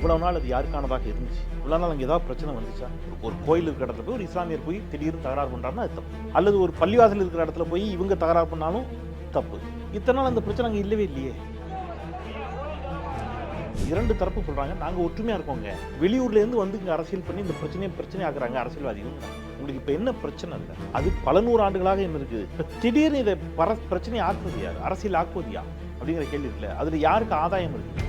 இவ்வளவு நாள் அது யாருக்கானதாக இருந்துச்சு? இவ்வளவு நாள் அங்கே ஏதாவது பிரச்சனை வந்துச்சா? ஒரு கோயில் இருக்கிற இடத்துல போய் ஒரு இஸ்லாமியர் போய் திடீர்னு தகராறு பண்றாருன்னா அது தப்பு. அல்லது ஒரு பள்ளிவாசல் இருக்கிற இடத்துல போய் இவங்க தகராறு பண்ணாலும் தப்பு. இத்தனை நாள் அந்த பிரச்சனை அங்கே இல்லவே இல்லையே. இரண்டு தரப்பு சொல்றாங்க நாங்க ஒற்றுமையா இருக்கோங்க வெளியூர்ல இருந்து வந்து இங்க அரசியல் பண்ணி இந்த பிரச்சனையை பிரச்சனை ஆக்குறாங்க அரசியல்வாதிகள். உங்களுக்கு இப்ப என்ன பிரச்சனை இல்லை? அது பல நூறு ஆண்டுகளாக என்ன இருக்குது? இப்போ திடீர்னு இதை பர பிரச்சனையை ஆக்குவது யார்? அரசியல் ஆக்குவது யார்? அப்படிங்கிற கேள்வி இருக்குல்ல. அதுல யாருக்கு ஆதாயம் இருக்குது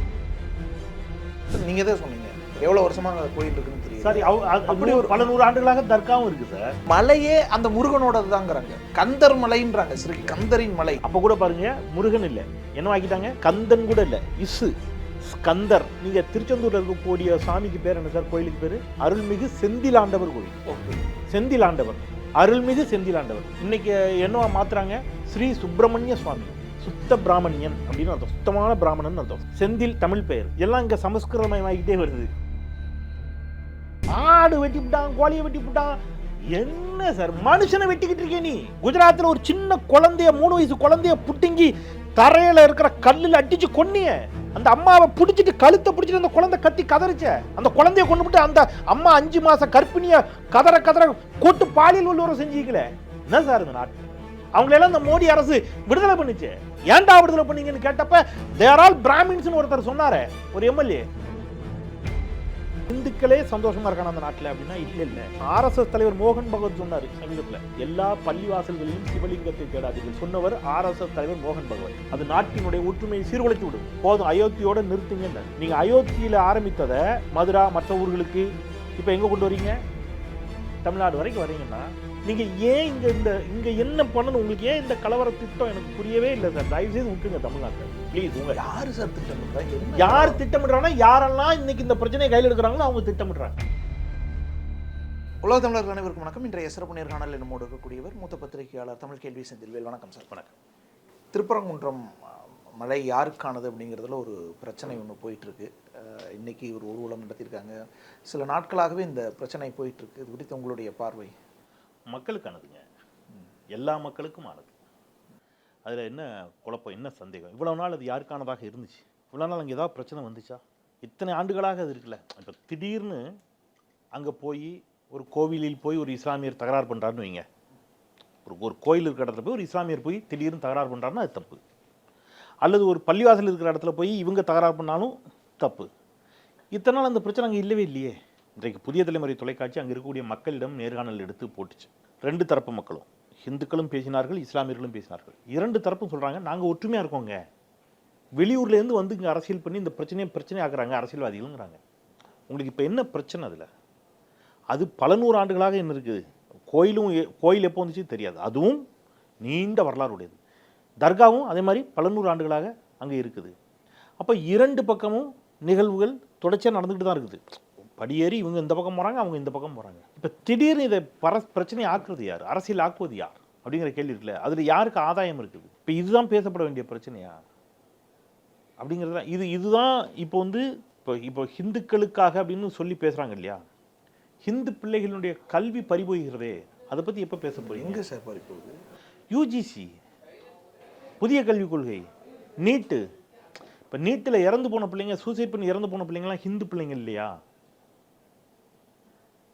நீங்க தான் சொன்னீங்க. எவ்வளவு வருஷமா அங்க கோயில் இருக்குன்னு தெரியும் சரி அப்படி ஒரு பல நூறு ஆண்டுகளாக தர்காவும் இருக்கு சார். மலையே அந்த முருகனோடது தாங்கிறாங்க கந்தர் மலைன்றாங்க. ஸ்ரீ கந்தரின் மலை. அப்ப கூட பாருங்க முருகன் இல்ல. என்ன ஆக்கிட்டாங்க கந்தன் கூட இல்ல. இசு. ஸ்கந்தர் நீங்க திருச்செந்தூர்ல இருக்கக்கூடிய சாமிக்கு பேர் என்ன சார்? கோயிலுக்கு பேரு? அருள்மிகு செந்திலாண்டவர் கோயில். செந்திலாண்டவர். அருள்மிகு செந்திலாண்டவர். இன்னைக்கு என்னவா மாத்துறாங்க? ஸ்ரீ சுப்பிரமணிய சுவாமி. சுத்த பிராமணியன் அப்படின்னு அர்த்தம். சுத்தமான பிராமணன் அர்த்தம். செந்தில் தமிழ் பெயர். எல்லாம் இங்க சமஸ்கிருதமயமாகிட்டே வருது. ஆடு வெட்டி விட்டான் கோழியை வெட்டி விட்டான் என்ன சார் மனுஷனை வெட்டிக்கிட்டு இருக்கே நீ. குஜராத்தில் ஒரு சின்ன குழந்தைய மூணு வயசு குழந்தைய புட்டிங்கி தரையில இருக்கிற கல்லுல அடிச்சு கொன்னிய. அந்த அம்மாவை பிடிச்சிட்டு கழுத்தை பிடிச்சிட்டு அந்த குழந்தை கத்தி கதறிச்ச. அந்த குழந்தைய கொண்டு விட்டு அந்த அம்மா அஞ்சு மாசம் கற்பிணிய கதற கதற கூட்டு பாலியல் உள்ளவரை செஞ்சிக்கல. என்ன சார் இந்த நாட்டு? அவங்களெல்லாம் இந்த மோடி அரசு விடுதலை பண்ணுச்சு. ஏன்டா விடுதலை பண்ணீங்கன்னு கேட்டப்ப தேர் ஆல் பிராமின்ஸ்னு ஒருத்தர் சொன்னாரே ஒரு எம்எல்ஏ. இந்துக்களே சந்தோஷமா இருக்கான அந்த நாட்டில் அப்படின்னா இல்ல இல்ல. ஆர்எஸ்எஸ் தலைவர் மோகன் பகவத் சொன்னாரு சமீபத்தில். எல்லா பள்ளிவாசல்களிலும் சிவலிங்கத்தை தேடாதீர்கள். சொன்னவர் ஆர்எஸ்எஸ் தலைவர் மோகன் பகவத். அது நாட்டினுடைய ஒற்றுமையை சீர்குலைத்து விடும். போதும் அயோத்தியோட நிறுத்துங்க நீங்க அயோத்தியில ஆரம்பித்ததை மதுரா மற்ற ஊர்களுக்கு இப்ப எங்க கொண்டு வரீங்க? தமிழ்நாடு வரைக்கும் வரீங்கன்னா நீங்க ஏன் இங்க இந்த இங்க என்ன பண்ணணும் உங்களுக்கு ஏன் இந்த கலவர திட்டம் எனக்கு புரியவே இல்லை சார். தயவு செய்து விட்டுருங்க தமிழ்நாட்டை. ப்ளீஸ் உங்க யாரு சார் திட்டமிட்டா என்ன? யார் திட்டமிடுறாங்கன்னா யாரெல்லாம் இன்னைக்கு இந்த பிரச்சனையை கையில் எடுக்கிறாங்களோ அவங்க திட்டமிடுறாங்க. உலக தமிழர்கள் அனைவருக்கும் வணக்கம். இன்றைய சிறப்பு நேர்காணல் நம்மோடு இருக்கக்கூடியவர் மூத்த பத்திரிகையாளர் தமிழ் கேள்வி செந்தில்வேல். வணக்கம் சார். வணக்கம். திருப்பரங்குன்றம் மலை யாருக்கானது அப்படிங்கிறதுல ஒரு பிரச்சனை ஒன்று போயிட்டு இன்றைக்கி இன்னைக்கு ஒரு ஊர்வலம் நடத்தியிருக்காங்க. சில நாட்களாகவே இந்த பிரச்சனை போயிட்டு இருக்கு இது குறித்து உங்களுடைய பார்வை? மக்களுக்கானதுங்க. எல்லா மக்களுக்கும் ஆனது அதில் என்ன குழப்பம் என்ன சந்தேகம்? இவ்வளோ நாள் அது யாருக்கானதாக இருந்துச்சு? இவ்வளோ நாள் அங்கே ஏதாவது பிரச்சனை வந்துச்சா? இத்தனை ஆண்டுகளாக அது இருக்குல்ல. இப்போ திடீர்னு அங்கே போய் ஒரு கோவிலில் போய் ஒரு இஸ்லாமியர் தகராறு பண்ணுறாருன்னு வைங்க. ஒரு ஒரு கோயில் இருக்கிற இடத்துல போய் ஒரு இஸ்லாமியர் போய் திடீர்னு தகராறு பண்ணுறாருன்னா அது தப்பு. அல்லது ஒரு பள்ளிவாசல் இருக்கிற இடத்துல போய் இவங்க தகராறு பண்ணாலும் தப்பு. இத்தனை நாள் அந்த பிரச்சனை அங்கே இல்லவே இல்லையே. இன்றைக்கு புதிய தலைமுறை தொலைக்காட்சி அங்கே இருக்கக்கூடிய மக்களிடம் நேர்காணல் எடுத்து போட்டுச்சு. ரெண்டு தரப்பு மக்களும். ஹிந்துக்களும் பேசினார்கள் இஸ்லாமியர்களும் பேசினார்கள். இரண்டு தரப்பும் சொல்கிறாங்க நாங்கள் ஒற்றுமையாக இருக்கோங்க. வெளியூர்லேருந்து வந்து இங்கே அரசியல் பண்ணி இந்த பிரச்சனையை பிரச்சனை ஆக்குறாங்க அரசியல்வாதிகள்ங்கிறாங்க. உங்களுக்கு இப்போ என்ன பிரச்சனை அதில்? அது பல நூறு ஆண்டுகளாக என்ன இருக்குது? கோயிலும் கோயில் எப்போ வந்துச்சு தெரியாது. அதுவும் நீண்ட வரலாறு உடையது தர்காவும் அதே மாதிரி பல நூறு ஆண்டுகளாக அங்கே இருக்குது. அப்போ இரண்டு பக்கமும் நிகழ்வுகள் தொடர்ச்சியாக நடந்துக்கிட்டு தான் இருக்குது. படியேறி இவங்க இந்த பக்கம் போகிறாங்க அவங்க இந்த பக்கம் போகிறாங்க இப்போ திடீர்னு இதை பர பிரச்சனையை ஆக்குறது யார்? அரசியல் ஆக்குவது யார்? அப்படிங்கிற கேள்வி இருக்குல்ல. அதில் யாருக்கு ஆதாயம் இருக்குது? இப்போ இதுதான் பேசப்பட வேண்டிய பிரச்சனையா? அப்படிங்கிறது தான். இது இதுதான் இப்போ வந்து இப்போ இப்போ ஹிந்துக்களுக்காக அப்படின்னு சொல்லி பேசுகிறாங்க இல்லையா? ஹிந்து பிள்ளைகளுடைய கல்வி பறிபோகிறதே அதை பற்றி எப்போ பேச போறீங்க? எங்க சார் பறி போகுது யூஜிசி புதிய கல்விக் கொள்கை நீட்டு இப்போ நீட்டில் இறந்து போன பிள்ளைங்க சூசைட் பண்ணி இறந்து போன பிள்ளைங்கலாம் ஹிந்து பிள்ளைங்க இல்லையா?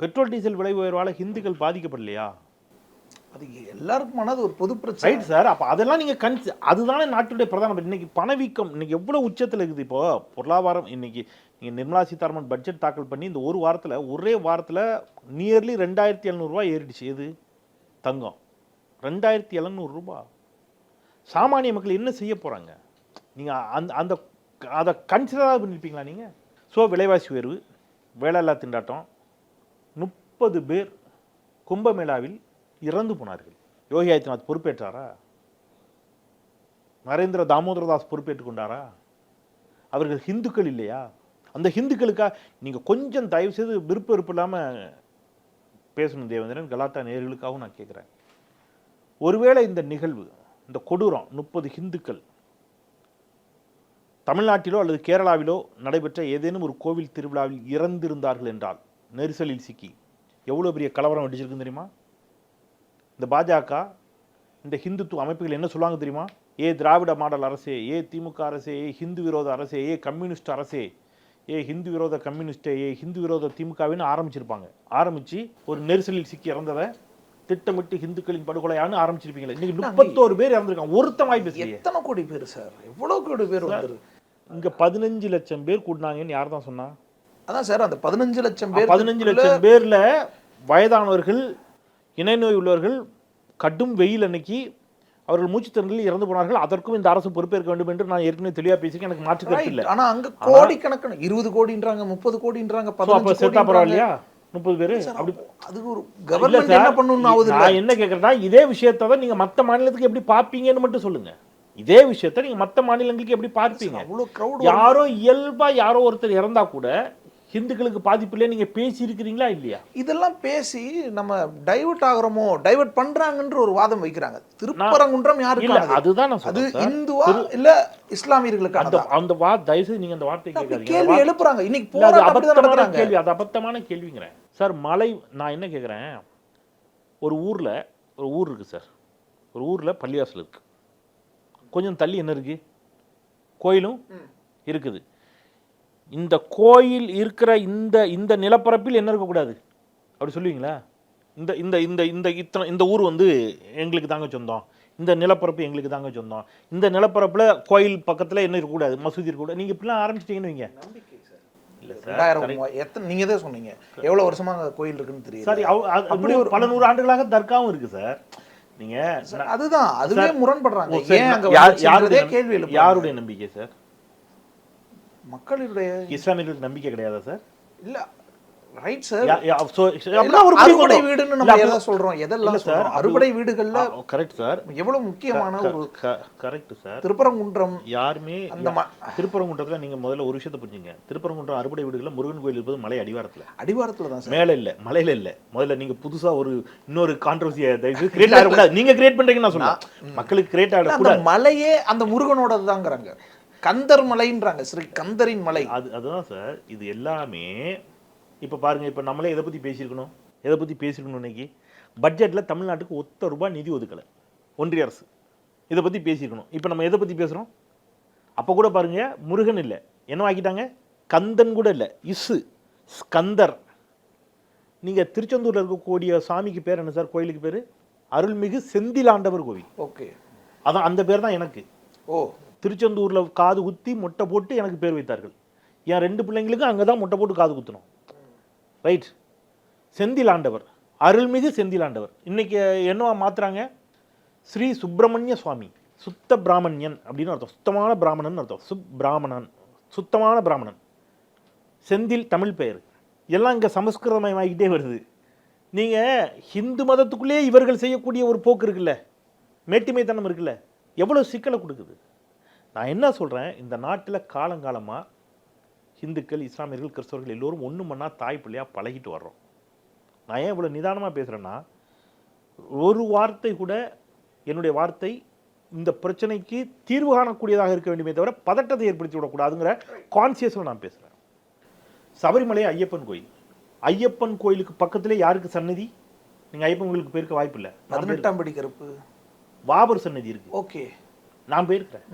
பெட்ரோல் டீசல் விலை உயர்வால ஹிந்துக்கள் பாதிக்கப்படலையா? அது எல்லாருக்குமான அது ஒரு பொது பிரச்சனை. ரைட் சார் அப்போ அதெல்லாம் நீங்கள் கன்சி அதுதானே நாட்டுடைய பிரதான. இன்னைக்கு பணவீக்கம் இன்னைக்கு எவ்வளோ உச்சத்தில் இருக்குது இப்போ? பொருளாதாரம் இன்னைக்கு நீங்கள் நிர்மலா சீதாராமன் பட்ஜெட் தாக்கல் பண்ணி இந்த ஒரு வாரத்தில் ஒரே வாரத்தில் நியர்லி ரெண்டாயிரத்தி எழுநூறுவா ஏறிடுச்சு. எது? தங்கம். ரெண்டாயிரத்தி எழுநூறுபா சாமானிய மக்கள் என்ன செய்ய போகிறாங்க நீங்கள் அந்த அந்த அதை கன்சிடராக பண்ணியிருப்பீங்களா நீங்கள் ஸோ விலைவாசி உயர்வு வேலையில்லா திண்டாட்டம் முப்பது பேர் கும்பமேளாவில் இறந்து போனார்கள். யோகி ஆதித்யநாத் பொறுப்பேற்றாரா? நரேந்திர தாமோதரதாஸ் பொறுப்பேற்றுக் கொண்டாரா அவர்கள் ஹிந்துக்கள் இல்லையா? அந்த ஹிந்துக்களுக்காக நீங்கள் கொஞ்சம் தயவு செய்து விருப்ப விருப்பம் இல்லாமல் பேசணும் தேவேந்திரன். கலாட்டா நேர்களுக்காகவும் நான் கேட்குறேன் ஒருவேளை இந்த நிகழ்வு இந்த கொடூரம் முப்பது ஹிந்துக்கள் தமிழ்நாட்டிலோ அல்லது கேரளாவிலோ நடைபெற்ற ஏதேனும் ஒரு கோவில் திருவிழாவில் இறந்திருந்தார்கள் என்றால் நெரிசலில் சிக்கி. எவ்வளோ பெரிய கலவரம் அடிச்சிருக்குன்னு தெரியுமா? இந்த பாஜக இந்த ஹிந்துத்துவ அமைப்புகள் என்ன சொல்லுவாங்க தெரியுமா? ஏ திராவிட மாடல் அரசே ஏ திமுக அரசே ஏ ஹிந்து விரோத அரசே ஏ கம்யூனிஸ்ட் அரசே ஏ ஹிந்து விரோத கம்யூனிஸ்டே ஏ ஹிந்து விரோத திமுகவின்னு ஆரம்பிச்சிருப்பாங்க. ஆரம்பிச்சு ஒரு நெரிசலில் சிக்கி இறந்ததை திட்டமிட்டு ஹிந்துக்களின் படுகொலையான்னு ஆரம்பிச்சிருப்பீங்களே. இன்னைக்கு முப்பத்தோரு பேர் இறந்துருக்காங்க. ஒருத்தன் வாய் பேசலையே எத்தனை கோடி பேர் சார்? எவ்வளவு கோடி பேர் வந்துரு இங்க பதினஞ்சு லட்சம் பேர் கூட்டினாங்கன்னு யார் தான் சொன்னா? அதான் சார் அந்த பதினஞ்சு லட்சம் பேர் பதினஞ்சு லட்சம் பேர்ல வயதானவர்கள் இணை நோய் உள்ளவர்கள் கடும் வெயில் அன்னைக்கு அவர்கள் மூச்சு திறனில் இறந்து போனார்கள். அதற்கும் இந்த அரசு பொறுப்பேற்க வேண்டும் என்று நான் ஏற்கனவே தெளிவா பேசியிருக்கேன். எனக்கு மாற்று கருத்து இல்லை. ஆனா அங்க கோடிக்கணக்கான இருபது கோடின்றாங்க முப்பது கோடின்றாங்க அப்ப கோடின்றாங்க. பரவாயில்லையா? முப்பது பேர்? அப்படி அது ஒரு கவர்மெண்ட் என்ன பண்ணணும்னு ஆகுது நான் என்ன கேட்கறேன்னா இதே விஷயத்தை தான் நீங்க மத்த மாநிலத்துக்கு எப்படி பார்ப்பீங்கன்னு மட்டும் சொல்லுங்க. இதே விஷயத்தை நீங்க மத்த மாநிலங்களுக்கு எப்படி பார்ப்பீங்க? அவ்வளவு கிரௌட் யாரோ இயல்பா யாரோ ஒருத்தர் இறந்தா கூட ஹிந்துக்களுக்கு பாதிப்பு இல்லையா நீங்க பேசி இருக்கிறீங்களா இல்லையா? இதெல்லாம் பேசி நம்ம டைவர்ட் ஆகுறோமோ டைவர்ட் பண்றாங்கன்ற ஒரு வாதம் வைக்கிறாங்க. திருப்பரங்குன்றம் யாருக்கானது? அதுதான் அது. இந்துவா இல்ல இஸ்லாமியர்களுக்கானதா? அந்த அந்த வா தயவுசெய்து நீங்க அந்த வார்த்தை கேட்காதீங்க. கேள்வி எழுப்புறாங்க. இன்னைக்கு அப்படிதான் அபத்தமான கேள்வி அது அபத்தமான கேள்விங்கிறேன். சார் மலை நான் என்ன கேட்குறேன்? ஒரு ஊர்ல ஒரு ஊர் இருக்கு சார். ஒரு ஊர்ல பள்ளிவாசல் இருக்கு. கொஞ்சம் தள்ளி என்ன இருக்கு? கோயிலும் இருக்குது. இந்த கோயில் இருக்கிற இந்த இந்த நிலப்பரப்பில் என்ன இருக்கக்கூடாது? அப்படி சொல்லுவீங்களா? இந்த இந்த இந்த இந்த இத்தனை இந்த ஊர் வந்து எங்களுக்கு தாங்க சொந்தம். இந்த நிலப்பரப்பு எங்களுக்கு தாங்க சொந்தம். இந்த நிலப்பரப்புல கோயில் பக்கத்துல என்ன இருக்கக்கூடாது? மசூதி இருக்கக்கூடாது. நீங்க இப்படிலாம் ஆரம்பிச்சிட்டீங்கன்னு வைங்க. எத்தனை நீங்க தான் சொன்னீங்க. எவ்வளவு வருஷமா அங்க கோயில் இருக்குன்னு தெரியல சாரி அப்படி ஒரு பல நூறு ஆண்டுகளாக தர்காவும் இருக்கு சார். நீங்க அதுதான். அதுவே முரண்படுறாங்க. ஏன் அங்க கேள்வி யாருடைய நம்பிக்கை சார்? மக்களுடைய இஸ்லாமியர்களுக்கு நம்பிக்கை கிடையாதா சார்? இல்ல ரைட் சார் அறுபடை வீடுன்னு நம்ம எதை சொல்றோம். எதெல்லாம் சார், அறுபடை வீடுகள்ல கரெக்ட் சார் எவ்வளவு முக்கியமான ஒரு கரெக்ட் சார் திருப்பரங்குன்றம் யாருமே அந்த திருப்பரங்குன்றத்துல நீங்க முதல்ல ஒரு விஷயத்தை புரிஞ்சுங்க. திருப்பரங்குன்றம் அறுபடை வீடுகள்ல முருகன் கோயில் இருப்பது மலை அடிவாரத்துல. அடிவாரத்துல தான் சார் மேல இல்ல மலையில இல்ல. முதல்ல நீங்க புதுசா ஒரு இன்னொரு கான்ட்ரவர்சியை கிரியேட் ஆகக்கூடாது நீங்க கிரியேட் பண்றீங்கன்னு நான் சொல்றேன் மக்களுக்கு கிரியேட் ஆகக்கூடாது மலையே அந்த முருகனோடது தாங்கிறாங்க. கந்தர் மலைன்றாங்க ஸ்ரீ கந்தரின் மலை. அது அதுதான் சார் இது எல்லாமே இப்போ பாருங்க இப்போ நம்மளே எதை பற்றி பேசியிருக்கணும்? எதை பற்றி பேசியிருக்கணும் இன்னைக்கு? பட்ஜெட்டில் தமிழ்நாட்டுக்கு ஒத்த ரூபாய் நிதி ஒதுக்கலை. ஒன்றிய அரசு. இதை பற்றி பேசியிருக்கணும். இப்போ நம்ம எதை பற்றி பேசுகிறோம் அப்போ கூட பாருங்க முருகன் இல்லை. என்ன ஆக்கிட்டாங்க கந்தன் கூட இல்லை. இசு. ஸ்கந்தர். நீங்கள் திருச்செந்தூரில் இருக்கக்கூடிய சாமிக்கு பேர் என்ன சார்? கோயிலுக்கு பேர்? அருள்மிகு செந்திலாண்டவர் கோவில். ஓகே. அதான் அந்த பேர் தான் எனக்கு. ஓ. திருச்செந்தூரில் காது குத்தி முட்டை போட்டு எனக்கு பேர் வைத்தார்கள். என் ரெண்டு பிள்ளைங்களுக்கும் அங்கே தான் முட்டை போட்டு காது குத்தணும். ரைட் செந்திலாண்டவர். அருள்மிகு செந்திலாண்டவர். இன்றைக்கி என்னவா மாற்றுறாங்க ஸ்ரீ சுப்பிரமணிய சுவாமி. சுத்த பிராமணியன் அப்படின்னு அர்த்தம். சுத்தமான பிராமணன் அர்த்தம். சுப்பிராமணன் சுத்தமான பிராமணன். செந்தில் தமிழ் பெயர். எல்லாம் இங்கே சமஸ்கிருதமயமாகிட்டே வருது. நீங்கள் ஹிந்து மதத்துக்குள்ளே இவர்கள் செய்யக்கூடிய ஒரு போக்கு இருக்குல்ல. மேட்டிமைத்தனம் இருக்குல்ல. எவ்வளோ சிக்கலை கொடுக்குது? நான் என்ன சொல்கிறேன் இந்த நாட்டில் காலங்காலமாக ஹிந்துக்கள் இஸ்லாமியர்கள் கிறிஸ்தவர்கள் எல்லோரும் ஒன்று மண்ணா தாய் பிள்ளையாக பழகிட்டு வர்றோம். நான் ஏன் இவ்வளோ நிதானமாக பேசுகிறேன்னா ஒரு வார்த்தை கூட என்னுடைய வார்த்தை இந்த பிரச்சனைக்கு தீர்வு காணக்கூடியதாக இருக்க வேண்டுமே தவிர பதட்டத்தை ஏற்படுத்தி விடக்கூடாதுங்கிற கான்சியஸில் நான் பேசுகிறேன் சபரிமலை ஐயப்பன் கோயில். ஐயப்பன் கோயிலுக்கு பக்கத்திலே யாருக்கு சன்னதி நீங்கள் ஐயப்பன் கோயிலுக்கு போயிருக்க வாய்ப்பு இல்லை. பதினெட்டாம் படி கருப்பு வாபர் சன்னதி இருக்கு. ஓகே. நான் போயிருக்கிறேன்.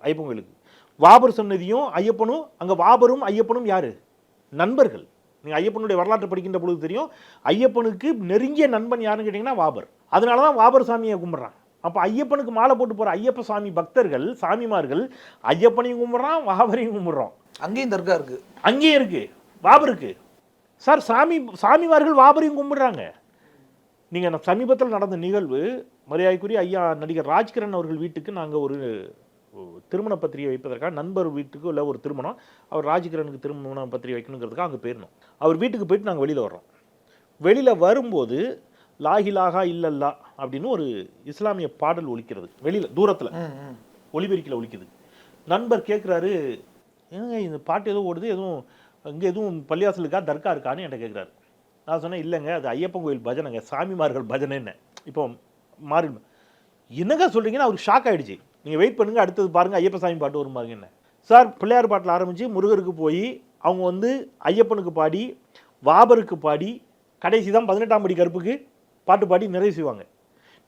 ஐயப்பன் கோயிலுக்கு. வாபர் சன்னதியும் ஐயப்பனும் அங்க வாபரும் ஐயப்பனும் யாரு? நண்பர்கள். நீங்க ஐயப்பனுடைய வரலாற்றை படிக்கின்ற பொழுது தெரியும் ஐயப்பனுக்கு நெருங்கிய நண்பன் யாருன்னு கேட்டீங்கன்னா வாபர். அதனால தான் வாபர் சாமியை கும்பிட்றான் அப்போ ஐயப்பனுக்கு மாலை போட்டு போற ஐயப்ப சாமி பக்தர்கள் சாமிமார்கள் ஐயப்பனையும் கும்பிட்றான் வாபரையும் கும்பிட்றோம். அங்கேயும் தர்கா இருக்கு. அங்கேயும் இருக்கு. வாபருக்கு சார் சாமி சாமிமார்கள் வாபரையும் கும்பிடுறாங்க. நீங்கள் சமீபத்தில் நடந்த நிகழ்வு மரியாதைக்குரிய ஐயா நடிகர் ராஜ்கிரண் அவர்கள் வீட்டுக்கு நாங்கள் ஒரு திருமண பத்திரிகை வைப்பதற்காக நண்பர் வீட்டுக்கு உள்ள ஒரு திருமணம் அவர் ராஜ்கிரனுக்கு திருமண பத்திரிகை வைக்கணுங்கிறதுக்காக அங்கே போயிருந்தோம் அவர் வீட்டுக்கு போயிட்டு நாங்கள் வெளியில் வர்றோம். வெளியில் வரும்போது லாஹிலாகா இல்லல்லா அப்படின்னு ஒரு இஸ்லாமிய பாடல் ஒலிக்கிறது வெளியில் தூரத்தில். ஒலிபெருக்கில் ஒலிக்குது. நண்பர் கேட்குறாரு ஏங்க இந்த பாட்டு எதுவும் ஓடுது எதுவும் இங்கே எதுவும் பள்ளியாசல் இருக்கா தர்கா இருக்கான்னு என்கிட்ட கேட்குறாரு நான் சொன்னேன் இல்லைங்க அது ஐயப்பன் கோயில் பஜனைங்க சாமிமார்கள் பஜனைன்னு. இப்போ மாறி என்னங்க சொல்கிறீங்கன்னு அவருக்கு ஷாக் ஆயிடுச்சு. நீங்கள் வெயிட் பண்ணுங்கள் அடுத்தது பாருங்கள் ஐயப்பசாமி பாட்டு வரும் பாருங்க என்ன. சார் பிள்ளையார் பாட்டில் ஆரம்பித்து முருகருக்கு போய் அவங்க வந்து ஐயப்பனுக்கு பாடி வாபருக்கு பாடி கடைசி தான் பதினெட்டாம் படி கருப்புக்கு பாட்டு பாடி நிறைவு செய்வாங்க.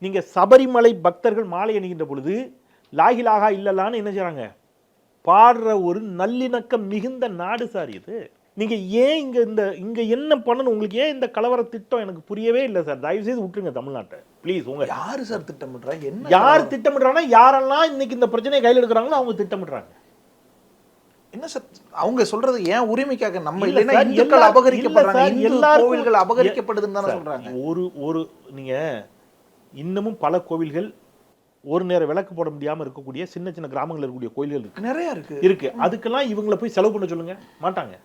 நீங்கள் சபரிமலை பக்தர்கள் மாலை அணிகின்ற பொழுது லாகிலாகா இல்லலான்னு என்ன செய்கிறாங்க பாடுற ஒரு நல்லிணக்கம் மிகுந்த நாடு சார் இது. நீங்க ஏன் இங்க இந்த இங்க என்ன பண்ணணும்? உங்களுக்கு ஏன் இந்த கலவர திட்டம் எனக்கு புரியவே இல்லை சார்? தயவு செய்து விட்டுருங்க தமிழ்நாட்டை. ப்ளீஸ் உங்க யாரு சார் திட்டமிடுறா? என்ன யார் திட்டமிடுறாங்கன்னா யாரெல்லாம் இன்னைக்கு இந்த பிரச்சனையை கையில் எடுக்கிறாங்களோ அவங்க திட்டமிடுறாங்க. என்ன சார்? அவங்க சொல்றது ஏன் உரிமைக்காக நம்ம இல்ல இல்லைன்னா இந்துக்கள் எல்லா- அபகரிக்கப்படுறாங்க. எல்லாருக்கும் கோவில்கள் அபகரிக்கப்படுதுன்னு தானே சொல்றாங்க. ஒரு ஒரு நீங்க இன்னமும் பல கோவில்கள் ஒரு நேர விளக்கு போட முடியாம இருக்கக்கூடிய சின்ன சின்ன கிராமங்கள் இருக்கக்கூடிய கோயில்கள் இருக்கு. நிறைய இருக்கு. இருக்கு. அதுக்கெல்லாம் இவங்கள போய் செலவு பண்ண சொல்லுங்க. மாட்டாங்க.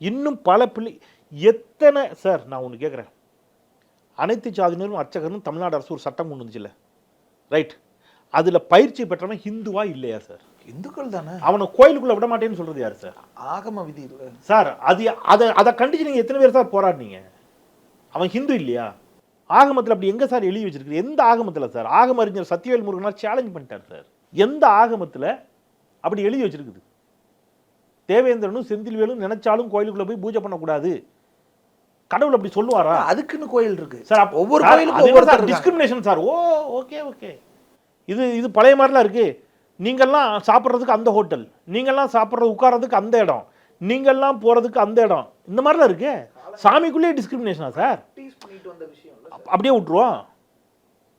இன்னும் பல பிள்ளை எத்தனை சார் நான் ஒன்று கேட்குறேன் அனைத்து சாதியினரும் அர்ச்சகரும் தமிழ்நாடு அரசு ஒரு சட்டம் கொண்டு வந்துச்சுல்ல? ரைட் அதுல பயிற்சி பெற்றவன் ஹிந்துவா இல்லையா சார் இந்துக்கள் தானே? அவனை கோயிலுக்குள்ள விட மாட்டேன்னு சொல்றது யார் சார் ஆகம விதி இல்ல சார் அது அதை அதை கண்டிச்சு நீங்க எத்தனை பேர் சார் போராடினீங்க? அவன் ஹிந்து இல்லையா? ஆகமத்தில் அப்படி எங்க சார் எழுதி வச்சிருக்கு எந்த ஆகமத்தில் சார் ஆகம அறிஞர் சத்யவேல் முருகனார் சேலஞ்ச் பண்ணிட்டார் சார் எந்த ஆகமத்தில் அப்படி எழுதி வச்சிருக்குது? தேவேந்திரனும் செந்தில்வேலும் நினைச்சாலும் கோயிலுக்குள்ள போய் பூஜை பண்ணக்கூடாது. கடவுள் அப்படி சொல்லுவாரா? அதுக்குன்னு கோயில் இருக்கு. சார் அப்ப- ஒவ்வொரு கோயிலுக்கும் ஒவ்வொருத்தர் sir. Discrimination sir. Oh okay okay. இது இது பழைய மாதிரிலாம் இருக்கு. நீங்கள்லாம் சாப்பிட்றதுக்கு அந்த ஹோட்டல். நீங்கள்லாம் சாப்பிட்றது உட்கார்றதுக்கு அந்த இடம். நீங்கள்லாம் போறதுக்கு அந்த இடம். இந்த மாதிரிலாம் இருக்கு. சாமிக்குள்ளேயே டிஸ்கிரிமினேஷனா சார்? அப்- அப்படியே விட்டுருவோம்.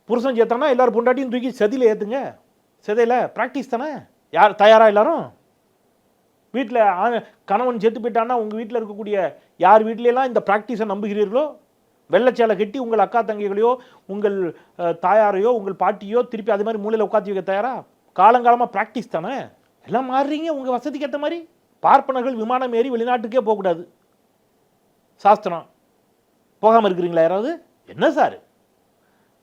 புருஷன் சேர்த்தானா எல்லாரும் பொண்டாட்டியும் தூக்கி செதியில் ஏற்றுங்க செதையில். ப்ராக்டிஸ் தானே? யார் தயாரா எல்லாரும்? வீட்டில் கணவன் செத்து போயிட்டான்னா உங்கள் வீட்டில் இருக்கக்கூடிய யார் வீட்லையெல்லாம் இந்த ப்ராக்டிஸை நம்புகிறீர்களோ வெள்ளச்சேலை கட்டி உங்கள் அக்கா தங்கைகளையோ உங்கள் தாயாரையோ உங்கள் பாட்டியோ திருப்பி அது மாதிரி மூலையில் உட்காந்து வைக்க தயாரா? காலங்காலமாக ப்ராக்டிஸ் தானே? எல்லாம் மாறுறீங்க உங்கள் வசதிக்கு ஏற்ற மாதிரி. பார்ப்பனர்கள் விமானம் ஏறி வெளிநாட்டுக்கே போகக்கூடாது. சாஸ்திரம். போகாமல் இருக்கிறீங்களா யாராவது? என்ன சார்?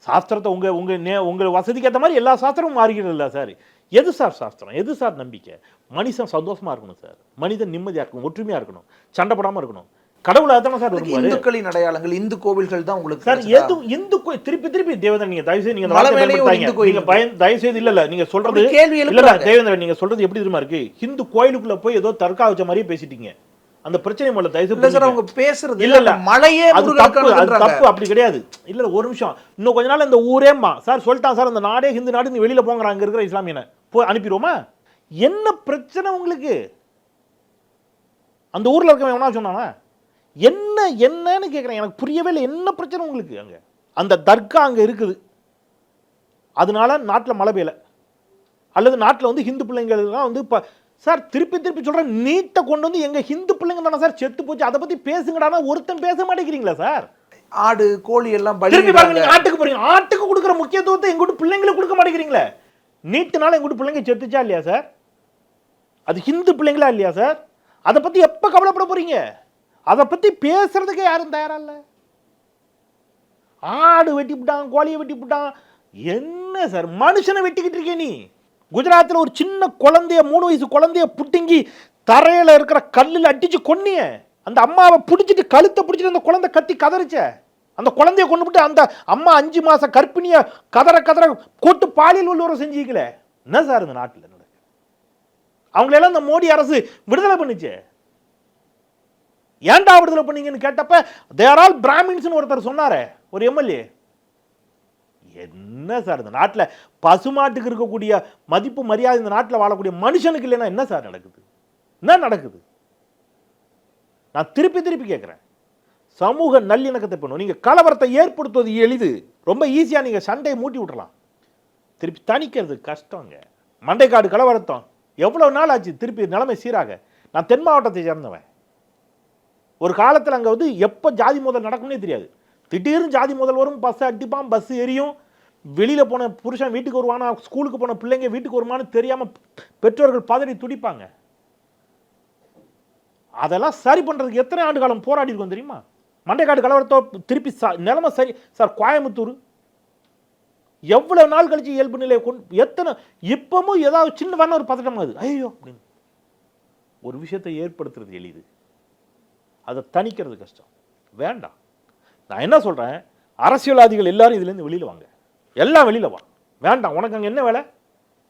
சாஸ்திரத்தை உங்கள் உங்கள் நே உங்கள் வசதிக்கு ஏற்ற மாதிரி எல்லா சாஸ்திரமும் மாறுகிறதில்ல சார். எது சார் சாஸ்திரம்? எது சார் நம்பிக்கை? மனுஷன் சந்தோஷமா இருக்கணும் சார். மனிதன் நிம்மதியாக இருக்கணும் ஒற்றுமையாக இருக்கணும் சண்டை போடாமல் இருக்கணும். கடவுள் அதானே சார் இந்துக்களின் அடையாளங்கள் இந்து கோவில்கள் தான் உங்களுக்கு சார்? எது இந்து கோ- திருப்பி திருப்பி தேவேந்திரன் நீங்க தயவு செய்து நீங்க இந்த. இந்து கோயில் நீங்க பயன் தயவு செய்து இல்ல இல்ல நீங்க சொல்றது கேள்வி இல்ல. தேவேந்திரன் நீங்க சொல்றது எப்படி தெரியுமா இருக்கு? ஹிந்து கோயிலுக்குள்ள போய் ஏதோ தர்கா வச்ச மாதிரியே பேசிட்டீங்க. அந்த பிரச்சனை முதல்ல தயவு சார். அவங்க பேசுறது இல்ல இல்ல. மழையே அது தப்பு அது. தப்பு அப்படி கிடையாது. இல்ல ஒரு நிமிஷம். இன்னும் கொஞ்ச நாள் இந்த ஊரேம்மா சார் சொல்லிட்டான் சார் அந்த நாடே ஹிந்து நாடு நீ வெளியில போங்கடா அங்க இருக்கிற இஸ்லாமியனை. போய் அனுப்பிடுவோமா? என்ன பிரச்சனை உங்களுக்கு? அந்த ஊர்ல இருக்கவன் எவனா சொன்னானா? என்ன என்னன்னு கேக்குறேன். எனக்கு புரியவே இல்லை. என்ன பிரச்சனை உங்களுக்கு அங்க? அந்த தர்கா அங்க இருக்குது. அதனால நாட்டுல மழை பெய்யல. அல்லது நாட்டுல வந்து ஹிந்து பிள்ளைங்கள்லாம் வந்து இப்போ சார் திருப்பி திருப்பி சொல்றேன். நீட்டை கொண்டு வந்து எங்க ஹிந்து பிள்ளைங்க தானே சார் செத்து போச்சு. அதை பத்தி பேசுங்கடானா ஒருத்தன் பேச மாட்டேங்கிறீங்களா சார்? ஆடு கோழி எல்லாம் திருப்பி பாருங்க ஆட்டுக்கு போறீங்க. ஆட்டுக்கு கொடுக்குற முக்கியத்துவத்தை எங்க வீட்டு பிள்ளைங்களுக்கு கொடுக்க மாட்டேங்கிறீங்களே? நீட்டுனால எங்க வீட்டு பிள்ளைங்க செத்துச்சா இல்லையா சார்? அது ஹிந்து பிள்ளைங்களா இல்லையா சார்? அதை பத்தி எப்ப கவலைப்பட போறீங்க? அதை பத்தி பேசுறதுக்கு யாரும் தயாரா இல்ல. ஆடு வெட்டி விட்டான் கோழியை வெட்டி விட்டான் என்ன சார் மனுஷனை வெட்டிக்கிட்டு இருக்கே நீ? குஜராத்தில் ஒரு சின்ன குழந்தைய மூணு வயசு குழந்தைய புட்டிங்கி தரையில இருக்கிற கல்லில் அடிச்சு கொன்னிய. அந்த அம்மாவை பிடிச்சிட்டு கழுத்தை பிடிச்சிட்டு அந்த குழந்தை கத்தி கதறிச்ச. அந்த குழந்தைய கொண்டு விட்டு அந்த அம்மா அஞ்சு மாத கற்பிணியை கதற கதற கூட்டு பாலியல் உள்ளவரை செஞ்சுக்கல. என்ன சார் இந்த நாட்டில் அவங்களெல்லாம் இந்த மோடி அரசு விடுதலை பண்ணுச்சு. ஏன்டா விடுதலை பண்ணீங்கன்னு கேட்டப்ப தேர் ஆல் பிராமின்ஸ்னு ஒருத்தர் சொன்னார் ஒரு எம்எல்ஏ. என்ன சார் இந்த நாட்டில் பசுமாட்டுக்கு இருக்கக்கூடிய மதிப்பு மரியாதை இந்த நாட்டில் வாழக்கூடிய மனுஷனுக்கு இல்லைன்னா என்ன சார் நடக்குது? என்ன நடக்குது? நான் திருப்பி திருப்பி கேட்குறேன் சமூக நல்லிணக்கத்தை பண்ணும் நீங்கள் கலவரத்தை ஏற்படுத்துவது எளிது. ரொம்ப ஈஸியாக நீங்கள் சண்டையை மூட்டி விட்றலாம் திருப்பி தணிக்கிறது கஷ்டங்க. மண்டைக்காடு கலவரத்தம். எவ்வளோ நாள் ஆச்சு திருப்பி நிலைமை சீராக? நான் தென் மாவட்டத்தை சேர்ந்தவன். ஒரு காலத்தில் அங்கே வந்து எப்போ ஜாதி மோதல் நடக்கும்னே தெரியாது. திடீர்னு ஜாதி முதல் வரும் பஸ்ஸை அடிப்பான் பஸ் எரியும். வெளியில் போன புருஷன் வீட்டுக்கு வருவானா ஸ்கூலுக்கு போன பிள்ளைங்க வீட்டுக்கு வருமானு தெரியாமல் பெற்றோர்கள் பதறி துடிப்பாங்க. அதெல்லாம் சரி பண்ணுறதுக்கு எத்தனை ஆண்டு காலம் போராடி இருக்கோம் தெரியுமா? மண்டைக்காடு கலவரத்தோ திருப்பி சா நிலைமை சரி சார் கோயம்புத்தூர். எவ்வளோ நாள் கழிச்சு இயல்பு நிலையை கொண்டு எத்தனை இப்பவும் ஏதாவது சின்ன ஒரு பதட்டம் ஆகுது ஐயோ அப்படின்னு. ஒரு விஷயத்தை ஏற்படுத்துறது எளிது. அதை தணிக்கிறது கஷ்டம். வேண்டாம். நான் என்ன சொல்கிறேன் அரசியல்வாதிகள் எல்லாரும் இதுலேருந்து வெளியில் வாங்க. எல்லாம் வெளியில வா. வேண்டாம் உனக்கு அங்கே என்ன வேலை?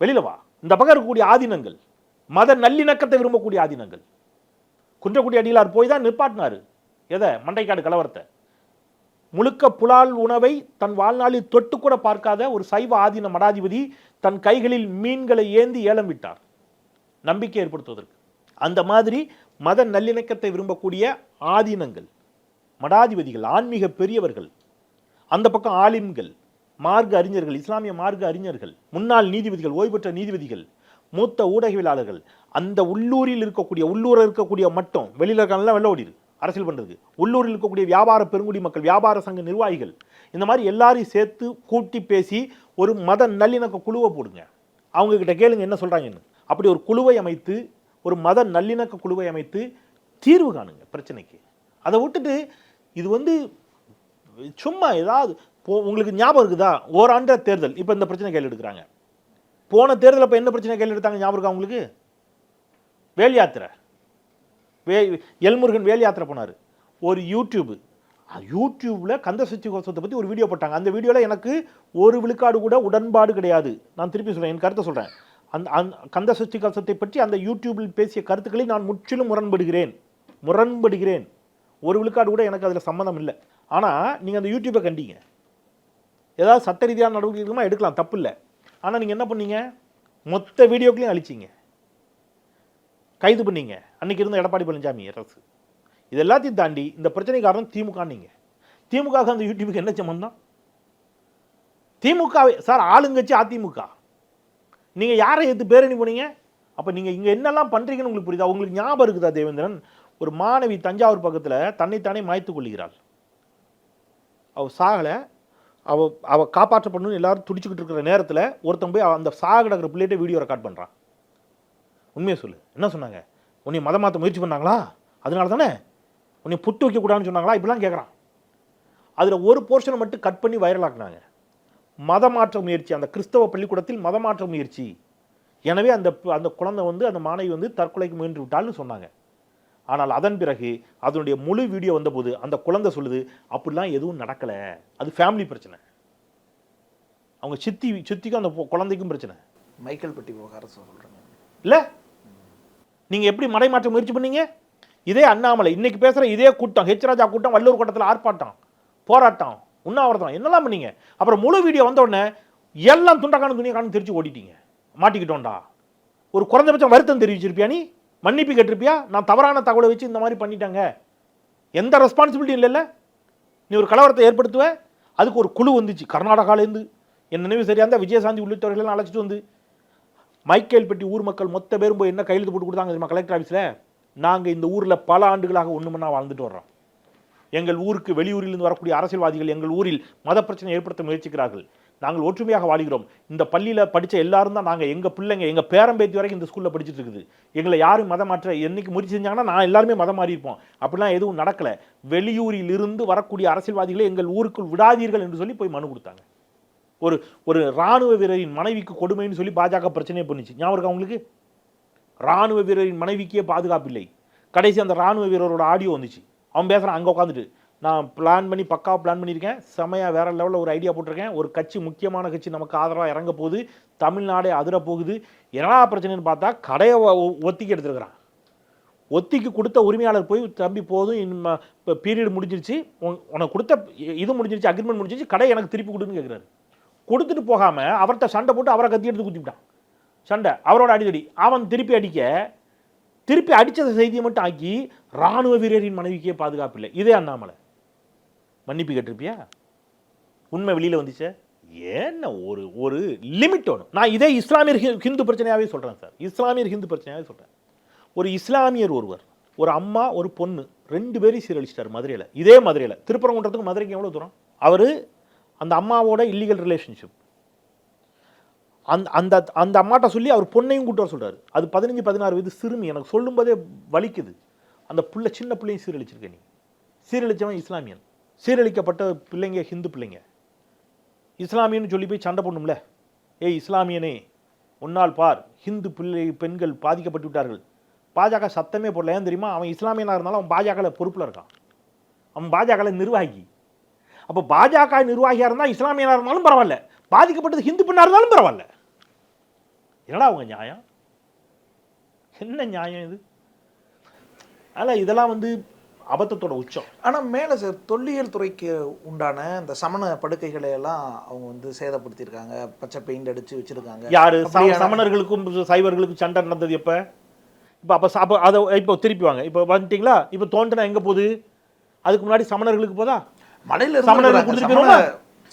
வெளியில வா. இந்த பக்கம் இருக்கக்கூடிய ஆதீனங்கள் மத நல்லிணக்கத்தை விரும்பக்கூடிய ஆதீனங்கள். குன்றக்குடி அடியிலார் போய் தான் நிப்பாட்டினாரு எதை? மண்டைக்காடு கலவரத்தை. முழுக்க புலால் உணவை தன் வாழ்நாளில் தொட்டு கூட பார்க்காத ஒரு சைவ ஆதீன மடாதிபதி தன் கைகளில் மீன்களை ஏந்தி ஏலம் விட்டார். நம்பிக்கை ஏற்படுத்துவதற்கு. அந்த மாதிரி மத நல்லிணக்கத்தை விரும்பக்கூடிய ஆதீனங்கள். மடாதிபதிகள் ஆன்மீக பெரியவர்கள் அந்த பக்கம் ஆலிம்கள் மார்க்க அறிஞர்கள் இஸ்லாமிய மார்க்க அறிஞர்கள் முன்னாள் நீதிபதிகள் ஓய்வு பெற்ற நீதிபதிகள் மூத்த ஊடகவியலாளர்கள் அந்த உள்ளூரில் இருக்கக்கூடிய உள்ளூரில் இருக்கக்கூடிய மட்டும் வெளியில் இருக்காங்கலாம் வெளில ஓடிடு அரசியல் பண்ணுறது உள்ளூரில் இருக்கக்கூடிய வியாபார பெருங்குடி மக்கள் வியாபார சங்க நிர்வாகிகள் இந்த மாதிரி எல்லாரையும் சேர்த்து கூட்டி பேசி ஒரு மத நல்லிணக்க குழுவை போடுங்க. அவங்கக்கிட்ட கேளுங்க என்ன சொல்கிறாங்கன்னு அப்படி ஒரு குழுவை அமைத்து ஒரு மத நல்லிணக்க குழுவை அமைத்து தீர்வு காணுங்க பிரச்சனைக்கு. அதை விட்டுட்டு இது வந்து சும்மா ஏதாவது உங்களுக்கு ஞாபகம் இருக்குதா? ஓராண்ட தேர்தல். இப்போ இந்த பிரச்சனை கையில் எடுக்கிறாங்க போன தேர்தல் அப்போ என்ன பிரச்சனை கையில் எடுத்தாங்க ஞாபகம் இருக்கா உங்களுக்கு? வேல் யாத்திரை. வே எல்முருகன் வேல் யாத்திரை போனார். ஒரு யூடியூபு. யூடியூப்பில் கந்த சஷ்டி கோஷத்தை பற்றி ஒரு வீடியோ போட்டாங்க. அந்த வீடியோவில் எனக்கு ஒரு விழுக்காடு கூட உடன்பாடு கிடையாது. நான் திருப்பி சொல்கிறேன் என் கருத்தை சொல்கிறேன் அந்த அந்த கந்த சஷ்டி கவசத்தை பற்றி அந்த யூடியூபில் பேசிய கருத்துக்களை நான் முற்றிலும் முரண்படுகிறேன். முரண்படுகிறேன். ஒரு விழுக்காடு கூட எனக்கு அதில் சம்மந்தம் இல்லை. ஆனால் நீங்கள் அந்த யூடியூப்பை கண்டீங்க. ஏதாவது சட்ட ரீதியான நடவடிக்கைகளுமா எடுக்கலாம் தப்பு இல்லை ஆனால் நீங்கள் என்ன பண்ணீங்க? மொத்த வீடியோக்களையும் அழிச்சிங்க. கைது பண்ணீங்க. அன்றைக்கி இருந்த எடப்பாடி பழனிசாமி அரசு. இது எல்லாத்தையும் தாண்டி இந்த பிரச்சனை காரணம் திமுக நீங்கள் திமுக அந்த யூடியூபுக்கு என்ன சம்மந்தம் திமுக சார் ஆளுங்கட்சி அதிமுக. நீங்கள் யாரை எடுத்து பேரணி போனீங்க? அப்போ நீங்கள் இங்கே என்னெல்லாம் பண்ணுறீங்கன்னு உங்களுக்கு புரியுதா? உங்களுக்கு ஞாபகம் இருக்குதா தேவேந்திரன்? ஒரு மாணவி தஞ்சாவூர் பக்கத்தில் தன்னைத்தானே மாய்த்து கொள்கிறாள் அவள் சாகலை. அவள் அவள் காப்பாற்றப்படணும்னு எல்லாரும் துடிச்சுக்கிட்டு இருக்கிற நேரத்தில் ஒருத்தன் போய் அந்த சாக கிடக்கிற பிள்ளைகிட்ட வீடியோ ரெக்கார்ட் பண்ணுறான் உண்மையை சொல்லு. என்ன சொன்னாங்க? உன்னை மதம் மாற்ற முயற்சி பண்ணாங்களா? அதனால தானே? உன்னை புட்டு வைக்கக்கூடாதுன்னு சொன்னாங்களா? இப்படிலாம் கேட்குறான் அதில் ஒரு போர்ஷனை மட்டும் கட் பண்ணி வைரலாக்குனாங்க மத மாற்ற முயற்சி அந்த கிறிஸ்தவ பள்ளிக்கூடத்தில் மத மாற்ற முயற்சி. எனவே அந்த அந்த குழந்தை வந்து அந்த மாணவி வந்து தற்கொலைக்கு முயன்று விட்டாள்னு சொன்னாங்க. ஆனால் அதன் பிறகு அதனுடைய முழு வீடியோ வந்தபோது அந்த குழந்தை சொல்லுது அப்படிலாம் எதுவும் நடக்கலை. அது ஃபேமிலி பிரச்சனை. அவங்க சித்தி சித்திக்கும் அந்த குழந்தைக்கும் பிரச்சனை. மைக்கேல் பட்டி விவகாரம் சொல்கிறாங்க இல்லை? நீங்கள் எப்படி மடைமாற்ற முயற்சி பண்ணீங்க? இதே அண்ணாமலை இன்னைக்கு பேசுகிற இதே கூட்டம் ஹெச் ராஜா கூட்டம் வள்ளூர் கூட்டத்தில் ஆர்ப்பாட்டம் போராட்டம் உண்ணாவிரதம் என்னெல்லாம் பண்ணீங்க? அப்புறம் முழு வீடியோ வந்த உடனே எல்லாம் துண்டக்கான துணியை காணும் தெரிச்சு ஓடிட்டீங்க. மாட்டிக்கிட்டோம்டா. ஒரு குறைந்தபட்சம் வருத்தம் தெரிவிச்சிருப்பியா நீ? மன்னிப்பு கேட்டிருப்பியா? நான் தவறான தகவலை வச்சு இந்த மாதிரி பண்ணிட்டாங்க. எந்த ரெஸ்பான்சிபிலிட்டி இல்லைல்ல. நீ ஒரு கலவரத்தை ஏற்படுத்துவ அதுக்கு ஒரு குழு வந்துச்சு. கர்நாடகாலேருந்து என் நினைவு சரியாக இருந்தால் விஜயசாந்தி உள்ளிட்டவர்களெல்லாம் அழைச்சிட்டு வந்து மைக்கேல்பட்டி ஊர் மக்கள் மொத்த பேரும் போய் என்ன கையெழுத்து போட்டு கொடுத்தாங்க தெரியுமா கலெக்டர் ஆஃபீஸில் நாங்கள் இந்த ஊரில் பல ஆண்டுகளாக ஒன்று மண்ணா வாழ்ந்துட்டு வர்றோம். எங்கள் ஊருக்கு வெளியூரிலிருந்து வரக்கூடிய அரசியல்வாதிகள் எங்கள் ஊரில் மத பிரச்சனை ஏற்படுத்த முயற்சிக்கிறார்கள். நாங்கள் ஒற்றுமையாக வாழ்கிறோம். இந்த பள்ளியில் படித்த எல்லாரும் தான் நாங்கள் எங்கள் பிள்ளைங்க எங்கள் பேரம்பேத்தி வரைக்கும் இந்த ஸ்கூலில் படிச்சுட்டு இருக்குது. எங்களை யாரும் மதம் மாற்ற என்னைக்கு முயற்சி செஞ்சாங்கன்னா நான் எல்லாருமே மதம் மாறி இருப்போம். அப்படிலாம் எதுவும் நடக்கலை. வெளியூரிலிருந்து வரக்கூடிய அரசியல்வாதிகளை எங்கள் ஊருக்குள் விடாதீர்கள் என்று சொல்லி போய் மனு கொடுத்தாங்க. ஒரு ஒரு ராணுவ வீரரின் மனைவிக்கு கொடுமைன்னு சொல்லி பாஜக பிரச்சனையே பண்ணிச்சு. ஞாபகம் இருக்கா உங்களுக்கு? ராணுவ வீரரின் மனைவிக்கே பாதுகாப்பு இல்லை. கடைசி அந்த ராணுவ வீரரோட ஆடியோ வந்துச்சு. அவன் பேசுகிறான் அங்கே உட்காந்துட்டு நான் பிளான் பண்ணி பக்காவாக பிளான் பண்ணியிருக்கேன். செமையாக வேற லெவலில் ஒரு ஐடியா போட்டிருக்கேன். ஒரு கட்சி முக்கியமான கட்சி நமக்கு ஆதரவாக இறங்க போகுது. தமிழ்நாடே அதிர போகுது. என்னடா பிரச்சனைன்னு பார்த்தா கடையை ஒத்திக்கி எடுத்துருக்குறான். ஒத்திக்கு கொடுத்த உரிமையாளர் போய் தம்பி போதும். இப்போ பீரியட் முடிஞ்சிருச்சு. உன்- உனக்கு கொடுத்த இது முடிஞ்சிருச்சு அக்ரிமெண்ட் முடிஞ்சிருச்சு. கடை எனக்கு திருப்பி கொடுன்னு கேட்குறாரு கொடுத்துட்டு போகாமல் அவர்கிட்ட சண்டை போட்டு அவரை கத்தி எடுத்து குத்திவிட்டான். சண்டை. அவரோட அடிதடி. அவன் திருப்பி அடிக்க திருப்பி அடிச்ச செய்தியை மட்டும் ஆக்கி ராணுவ வீரரின் மனைவிக்கே பாதுகாப்பு இல்லை. இதே அண்ணாமலை. மன்னிப்பு கேட்டிருப்பியா? உண்மை வெளியில் வந்துச்சே? என்ன ஒரு ஒரு லிமிட் ஒன்று நான் இதே இஸ்லாமியர் ஹி- ஹிந்து பிரச்சனையாகவே சொல்கிறேன் சார். இஸ்லாமியர் ஹிந்து பிரச்சனையாகவே சொல்கிறேன் ஒரு இஸ்லாமியர் ஒருவர் ஒரு அம்மா ஒரு பொண்ணு ரெண்டு பேரையும் சீரழிச்சிட்டார் மதுரையில். இதே மதுரையில். திருப்பரங்குன்றத்துக்கு மதுரைக்கு எவ்வளோ தூரம்? அவர் அந்த அம்மாவோட இல்லீகல் ரிலேஷன்ஷிப் அந்த அந்த அந்த அம்மாட்ட சொல்லி அவர் பொண்ணையும் கூட்டு வர சொல்றாரு. அது பதினஞ்சு பதினாறு வயது சிறுமி. எனக்கு சொல்லும்போதே வலிக்குது. அந்த புள்ள சின்ன பிள்ளையும் சீரழிச்சிருக்க நீ. சீரழிச்சவன் இஸ்லாமியன். சீரழிக்கப்பட்ட பிள்ளைங்க ஹிந்து பிள்ளைங்க. இஸ்லாமியன்னு சொல்லி போய் சண்டை போடணும்ல. ஏய் இஸ்லாமியனே உன்னால் பார் ஹிந்து பிள்ளை பெண்கள் பாதிக்கப்பட்டு விட்டார்கள். பாஜக சத்தமே போடல. ஏன் தெரியுமா? அவன் இஸ்லாமியனாக இருந்தாலும் அவன் பாஜகவில் பொறுப்பில் இருக்கான். அவன் பாஜகவில் நிர்வாகி. அப்போ பாஜக நிர்வாகியாக இருந்தால் இஸ்லாமியனாக இருந்தாலும் பரவாயில்ல. பாதிக்கப்பட்டது ஹிந்து பெண்ணாக இருந்தாலும் பரவாயில்ல. என்னடா அவங்க நியாயம்? என்ன நியாயம் இது? அதில் இதெல்லாம் வந்து அபத்தத்தோட உச்சம். ஆனா மேல சார் தொல்லியல் துறைக்கு உண்டான இந்த சமண படுக்கைகளை எல்லாம் அவங்க வந்து சேதப்படுத்தியிருக்காங்க. பச்சை பெயிண்ட் அடிச்சு வச்சிருக்காங்க. யாரு? சமணர்களுக்கும் சைவர்களுக்கும் சண்டை நடந்தது எப்ப? இப்போ அப்போ அப்போ அதை இப்போ திருப்பி வாங்க இப்போ வந்துட்டீங்களா? இப்போ தோண்டினா எங்க போகுது? அதுக்கு முன்னாடி சமணர்களுக்கு போதா? மலையில சமணர்களுக்கு கொடுத்துட்டு சமண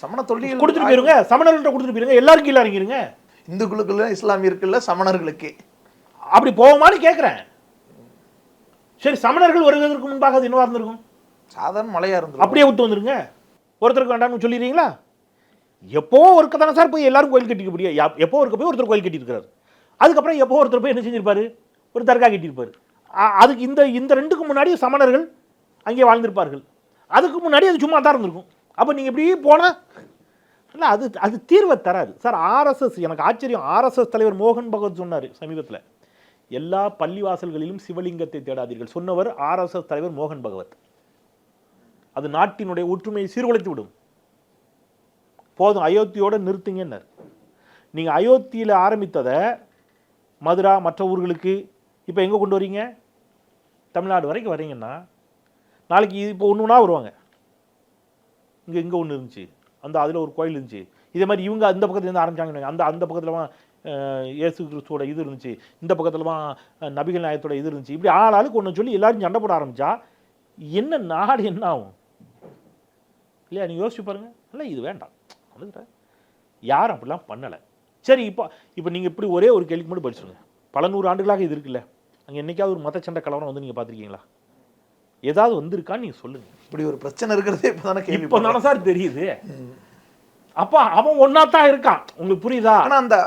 சமண தொல்லியல் கொடுத்துட்டு போயிருங்க. சமணர்கள்ட்ட கொடுத்துட்டு போயிருங்க. எல்லாருக்கும் இறங்கிருங்க. இந்துக்களுக்குள்ள இஸ்லாமியருக்குள்ள சமணர்களுக்கு. அப்படி போவோமான்னு கேட்குறேன் சரி சமணர்கள் வருவதற்கு முன்பாக அது என்னவா இருந்திருக்கும்? சாதாரண மலையா இருந்தது அப்படியே விட்டு வந்துருங்க. ஒருத்தருக்கு வேண்டாம்னு சொல்லிடுறீங்களா? எப்போ ஒருக்க தானே சார் போய் எல்லாரும் கோயில் கட்டிக்க முடியும் எப்போ ஒருக்க போய் ஒருத்தர் கோயில் கட்டியிருக்காரு அதுக்கப்புறம் எப்போ ஒருத்தர் போய் என்ன செஞ்சிருப்பாரு? ஒரு தர்கா கட்டியிருப்பாரு. அதுக்கு இந்த இந்த ரெண்டுக்கு முன்னாடி சமணர்கள் அங்கே வாழ்ந்திருப்பார்கள். அதுக்கு முன்னாடி அது சும்மா தான் இருந்திருக்கும். அப்போ நீங்கள் இப்படி போனால் இல்லை அது அது தீர்வை தராது. சார் ஆர்எஸ்எஸ் எனக்கு ஆச்சரியம். ஆர்எஸ்எஸ் தலைவர் மோகன் பகவத் சொன்னார் சமீபத்தில். எல்லா பள்ளிவாசல்களிலும் சிவலிங்கத்தை தேடாதீர்கள். சொன்னவர் ஆர்எஸ்எஸ் தலைவர் மோகன் பகவத். அது நாட்டினுடைய ஒற்றுமையை சீர்குலைத்து விடும் போதும் அயோத்தியோட நிறுத்துங்கன்னார். நீங்கள் அயோத்தியில் ஆரம்பித்ததை மதுரா மற்ற ஊர்களுக்கு இப்போ எங்கே கொண்டு வரீங்க? தமிழ்நாடு வரைக்கும் வரீங்கன்னா நாளைக்கு இப்போ ஒன்று ஒன்றா வருவாங்க. இங்கே இங்கே ஒன்று இருந்துச்சு. அந்த அதில் ஒரு கோயில் இருந்துச்சு. இதே மாதிரி இவங்க அந்த பக்கத்துலேருந்து ஆரம்பிச்சாங்க அந்த அந்த பக்கத்தில் இயேசு கிறிஸ்துவோட இது இருந்துச்சு இந்த பக்கத்துலமா அஹ், நபிகள் நாயகத்தோட இது இருந்துச்சு. இப்படி ஆளாளுக்கு ஒன்று சொல்லி எல்லாரும் சண்டை போட ஆரம்பிச்சா என்ன நாடு என்ன ஆகும்? இல்லையா? நீங்கள் யோசிச்சு பாருங்க. இல்லை இது வேண்டாம். யாரும் அப்படிலாம் பண்ணலை. சரி இப்போ இப்போ நீங்கள் இப்படி ஒரே ஒரு கேள்விக்கு மட்டும் பதில் சொல்லுங்க. பல நூறு ஆண்டுகளாக இது இருக்குல்ல. அங்கே என்னைக்காவது ஒரு மத சண்டை கலவரம் வந்து நீங்கள் பார்த்துருக்கீங்களா? ஏதாவது வந்திருக்கான்னு நீங்கள் சொல்லுங்கள் இப்படி ஒரு பிரச்சனை இருக்கிறதே இப்பதானே கேள்வி இப்போ தானே சார் தெரியுது. அப்போ அவன் ஒன்றா தான் இருக்கான். உங்களுக்கு புரியுதா? ஆனா அந்த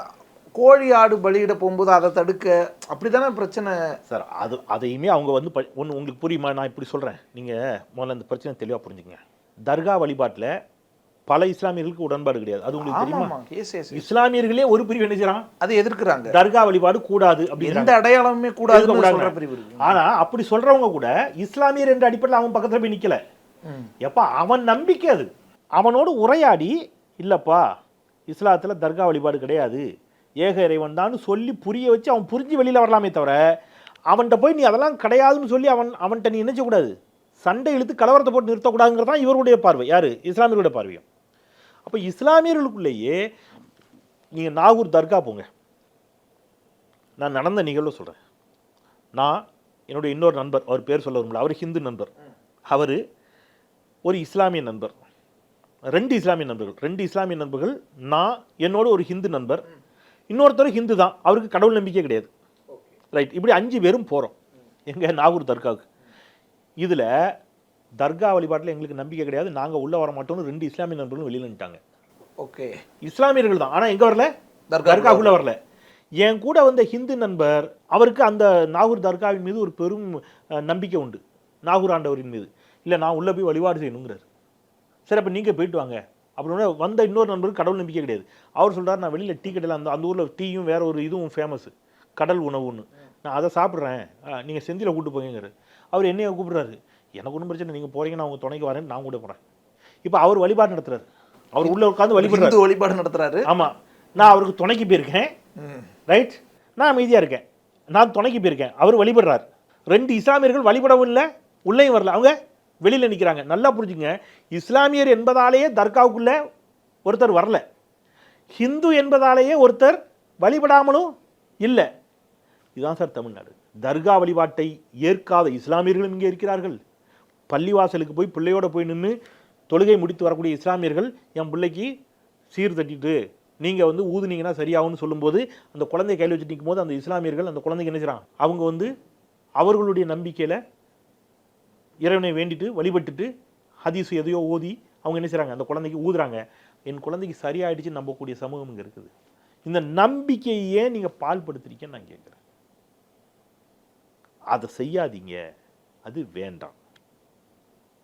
கோழி ஆடு பலியிட போகும்போது அதை தடுக்க அப்படிதானே பிரச்சனை? சார் அது அதையுமே அவங்க வந்து ஒன்று உங்களுக்கு புரியுமா? நான் இப்படி சொல்கிறேன் நீங்கள் முதல்ல இந்த பிரச்சனை தெளிவாக புரிஞ்சுங்க தர்கா வழிபாட்டில் பல இஸ்லாமியர்களுக்கு உடன்பாடு கிடையாது. அது உங்களுக்கு தெரியுமா? இஸ்லாமியர்களே ஒரு பிரிவு என்ன செய்றான் அது எதிர்க்கிறாங்க. தர்கா வழிபாடு கூடாது அப்படிங்கிறாங்க. எந்த இருக்கக்கூடாதுங்க. சொல்ற பிரிவு. ஆனா அப்படி சொல்றவங்க கூட இஸ்லாமியர் என்ற அடிப்படையில் அவன் பக்கத்துல போய் நிக்கல. எப்பா அவன் நம்பிக்கை அது. அவனோடு உரையாடி இல்லப்பா இஸ்லாத்துல தர்கா வழிபாடு கிடையாது. ஏக இறைவன் தான் சொல்லி புரிய வச்சு அவன் புரிஞ்சு வெளியில வரலாமே தவிர அவன்கிட்ட போய் நீ அதெல்லாம் கிடையாதுன்னு சொல்லி அவன் அவன்கிட்ட நீ நினைச்சக்கூடாது சண்டை இழுத்து கலவரத்தை போட்டு நிறுத்தக்கூடாதுங்கிறது தான் இவருடைய பார்வை. யார்? இஸ்லாமியர்களுடைய பார்வையும். அப்போ இஸ்லாமியர்களுக்குள்ளேயே நீங்கள் நாகூர் தர்கா போங்க. நான் நடந்த நிகழ்வு சொல்கிறேன் நான் என்னுடைய இன்னொரு நண்பர் அவர் பேர் சொல்ல விரும்பல. அவர் ஹிந்து நண்பர். அவர் ஒரு இஸ்லாமிய நண்பர். ரெண்டு இஸ்லாமிய நண்பர்கள். ரெண்டு இஸ்லாமிய நண்பர்கள். நான் என்னோட ஒரு ஹிந்து நண்பர். இன்னொருத்தர் ஹிந்து தான். அவருக்கு கடவுள் நம்பிக்கை கிடையாது. ரைட். இப்படி அஞ்சு பேரும் போகிறோம் எங்க நாகூர் தர்காவுக்கு. இதில் தர்கா வழிபாட்டில் எங்களுக்கு நம்பிக்கை கிடையாது. நாங்கள் உள்ளே வர மாட்டோம்னு ரெண்டு இஸ்லாமிய நண்பர்களும் வெளியில் நின்ட்டாங்க ஓகே. இஸ்லாமியர்கள் தான். ஆனால் எங்கே வரல? தர்கா தர்காக்குள்ள வரல. என் கூட வந்த ஹிந்து நண்பர் அவருக்கு அந்த நாகூர் தர்காவின் மீது ஒரு பெரும் நம்பிக்கை உண்டு. நாகூர் ஆண்டவரின் மீது. இல்லை நான் உள்ளே போய் வழிபாடு செய்யணுங்கிறார். சரி அப்போ நீங்கள் போயிட்டு வாங்க. அப்படின்னு வந்த இன்னொரு நண்பருக்கு கடவுள் நம்பிக்கை கிடையாது. அவர் சொல்றாரு நான் வெளியில் டீ கடையில் அந்த அந்த ஊரில் டீயும் வேற ஒரு இதுவும் ஃபேமஸ் கடல் உணவுன்னு. நான் அதை சாப்பிட்றேன். நீங்கள் செந்தில கூட்டு போங்கிறாரு அவர் என்னைய கூப்பிடுறாரு. எனக்கு ஒன்றும் பிரச்சனை நீங்கள் போறீங்க நான் உங்கள் துணைக்கு வரேன். நான் கூட போகிறேன் இப்போ அவர் வழிபாடு நடத்துறாரு. அவர் உள்ளே உட்காந்து இந்து வழிபாடு நடத்துறாரு? ஆமா. நான் அவருக்கு துணைக்கு போயிருக்கேன். ரைட்? நான் அமைதியா இருக்கேன். நான் துணைக்கு போயிருக்கேன். அவர் வழிபடுறார். ரெண்டு இஸ்லாமியர்கள் வழிபடவும் இல்லை உள்ளேயும் வரல. அவங்க வெளியில் நிற்கிறாங்க நல்லா புரிஞ்சுங்க இஸ்லாமியர் என்பதாலேயே தர்காவுக்குள்ளே ஒருத்தர் வரல. ஹிந்து என்பதாலேயே ஒருத்தர் வழிபடாமலும் இல்லை. இதுதான் சார் தமிழ்நாடு. தர்கா வழிபாட்டை ஏற்காத இஸ்லாமியர்களும் இங்கே இருக்கிறார்கள். பள்ளிவாசலுக்கு போய் பிள்ளையோடு போய் நின்று தொழுகை முடித்து வரக்கூடிய இஸ்லாமியர்கள் என் பிள்ளைக்கு சீர் தட்டிட்டு நீங்கள் வந்து ஊதுனீங்கன்னா சரியாகும்னு சொல்லும்போது அந்த குழந்தைய கையில் வச்சு நிற்கும் போது அந்த இஸ்லாமியர்கள் அந்த குழந்தைக்கு என்ன செய்றாங்க? அவங்க வந்து அவர்களுடைய நம்பிக்கையில் இறைவனை வேண்டிட்டு வழிபட்டுட்டு ஹதீஸ் எதையோ ஓதி அவங்க என்ன செய்கிறாங்க அந்த குழந்தைக்கு ஊதுறாங்க. என் குழந்தைக்கு சரியாயிடுச்சு நம்பக்கூடிய சமூகம் இங்கே இருக்குது. இந்த நம்பிக்கையை ஏன் நீங்கள் பால்படுத்துறீங்கன்னு நான் கேட்குறேன். அதை செய்யாதீங்க. அது வேண்டாம்.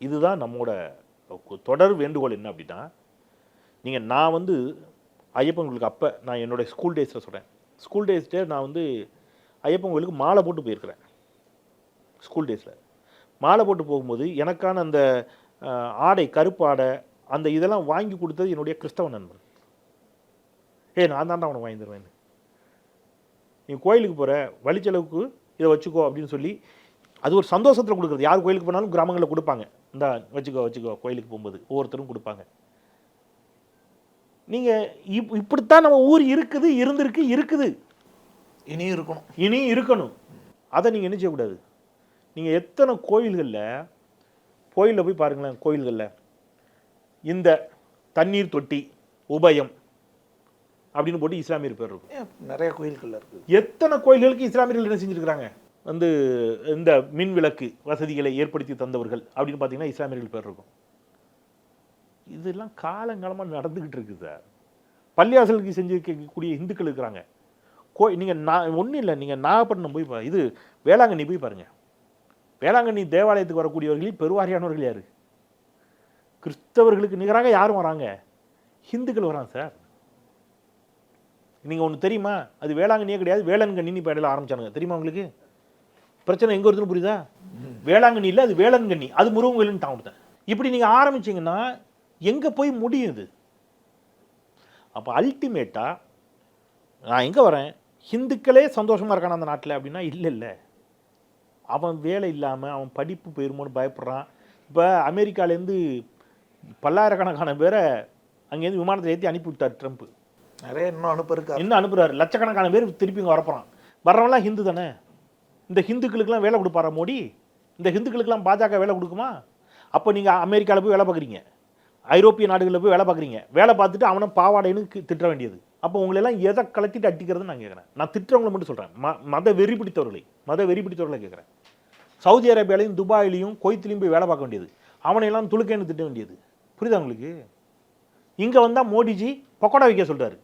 இதுதான் நம்மோட தொடர் வேண்டுகோள் என்ன அப்படின்னா நீங்கள் நான் வந்து ஐயப்பன் கோயிலுக்கு அப்போ நான் என்னுடைய ஸ்கூல் டேஸில் சொல்கிறேன் ஸ்கூல் டேஸ்ட்டே நான் வந்து ஐயப்பன் கோயிலுக்கு மாலை போட்டு போயிருக்கிறேன். ஸ்கூல் டேஸில். மாலை போட்டு போகும்போது எனக்கான அந்த ஆடை கருப்பு ஆடை அந்த இதெல்லாம் வாங்கி கொடுத்தது என்னுடைய கிறிஸ்தவ நண்பன். ஏய் நான் தான்டா உனக்கு வாங்கி தருவேன் நீ கோயிலுக்கு போகிற வழிச்செலவுக்கு இதை வச்சுக்கோ அப்படின்னு சொல்லி அது ஒரு சந்தோஷத்தில் கொடுக்குறது. யார் கோயிலுக்கு போனாலும் கிராமங்களில் கொடுப்பாங்க. இந்த வச்சுக்கோ வச்சுக்கோ கோயிலுக்கு போகும்போது ஒவ்வொருத்தரும் கொடுப்பாங்க. நீங்கள் இப் இப்படித்தான் நம்ம ஊர் இருக்குது இருந்திருக்கு இருக்குது. இனியும் இருக்கணும். இனி இருக்கணும். அதை நீங்கள் என்ன செய்யக்கூடாது? நீங்கள் எத்தனை கோயில்களில் கோயிலில் போய் பாருங்களேன் கோயில்களில். இந்த தண்ணீர் தொட்டி உபயம் அப்படின்னு போட்டு இஸ்லாமியர் பேர் இருக்கும். நிறைய கோயில்கள்ல இருக்கு எத்தனை கோயில்களுக்கு இஸ்லாமியர்கள் என்ன செஞ்சுருக்கிறாங்க? வந்து இந்த மின் விளக்கு வசதிகளை ஏற்படுத்தி தந்தவர்கள் அப்படின்னு பார்த்தீங்கன்னா இஸ்லாமியர்கள் பேர் இருக்கும். இதெல்லாம் காலங்காலமாக நடந்துக்கிட்டு இருக்குது சார். பள்ளியாசலுக்கு செஞ்சிருக்கக்கூடிய இந்துக்கள் இருக்கிறாங்க. கோ நீங்கள் நான் ஒன்றும் இல்லை நீங்கள் நாகப்பட்டினம் போய் பா இது வேளாங்கண்ணி போய் பாருங்கள் வேளாங்கண்ணி தேவாலயத்துக்கு வரக்கூடியவர்களில் பெருவாரியானவர்கள் யார்? கிறிஸ்தவர்களுக்கு நிகராக யாரும் வராங்க? ஹிந்துக்கள் வராங்க சார். நீங்கள் ஒன்று தெரியுமா? அது வேளாங்கண்ணியே கிடையாது வேளாங்கண்ணின்னு இப்போ இடையில ஆரம்பிச்சானுங்க. தெரியுமா உங்களுக்கு? பிரச்சனை எங்கே இருக்குன்னு புரியுதா? வேளாங்கண்ணி இல்லை அது வேளாங்கண்ணி அது முருகன் கோயிலுன்னு தான். கொடுத்தேன் இப்படி நீங்கள் ஆரம்பிச்சீங்கன்னா எங்கே போய் முடியும் இது அப்போ அல்டிமேட்டாக நான் எங்கே வரேன்? ஹிந்துக்களே சந்தோஷமாக இருக்கான அந்த நாட்டில் அப்படின்னா இல்லை இல்லை. அவன் வேலை இல்லாமல் அவன் படிப்பு போயிருமோன்னு பயப்படுறான். இப்போ அமெரிக்காலேருந்து பல்லாயிரக்கணக்கான பேரை அங்கேருந்து விமானத்தில் ஏற்றி அனுப்பி விட்டார் ட்ரம்ப். நிறைய இன்னும் அனுப்ப இருக்கு இன்னும் அனுப்புறாரு. லட்சக்கணக்கான பேர் திருப்பி இங்கே வரப்போகிறான் வர்றவன்லாம் ஹிந்து தானே? இந்த ஹிந்துக்களுக்கெல்லாம் வேலை கொடுப்பாரா மோடி? இந்த ஹிந்துக்களுக்கெல்லாம் பாஜக வேலை கொடுக்குமா? அப்போ நீங்கள் அமெரிக்காவில் போய் வேலை பார்க்குறீங்க. ஐரோப்பிய நாடுகளில் போய் வேலை பார்க்குறீங்க. வேலை பார்த்துட்டு அவனை பாவாடைன்னு திட்ட வேண்டியது. அப்போ உங்களெல்லாம் எதை கலத்திட்டு அடிக்கிறதுன்னு நான் கேட்குறேன் நான் திட்டுறவங்களை மட்டும் சொல்கிறேன் ம மத வெறி பிடித்தவர்களை மத வெறி பிடித்தவர்களை கேட்குறேன் சவுதி அரேபியாலையும் துபாயிலையும் கொய்த்துலையும் போய் வேலை பார்க்க வேண்டியது. அவனையெல்லாம் துளுக்கேன்னு திட்ட வேண்டியது. புரியுதா உங்களுக்கு? இங்கே வந்தால் மோடிஜி பக்கோடா வைக்க சொல்றாரு.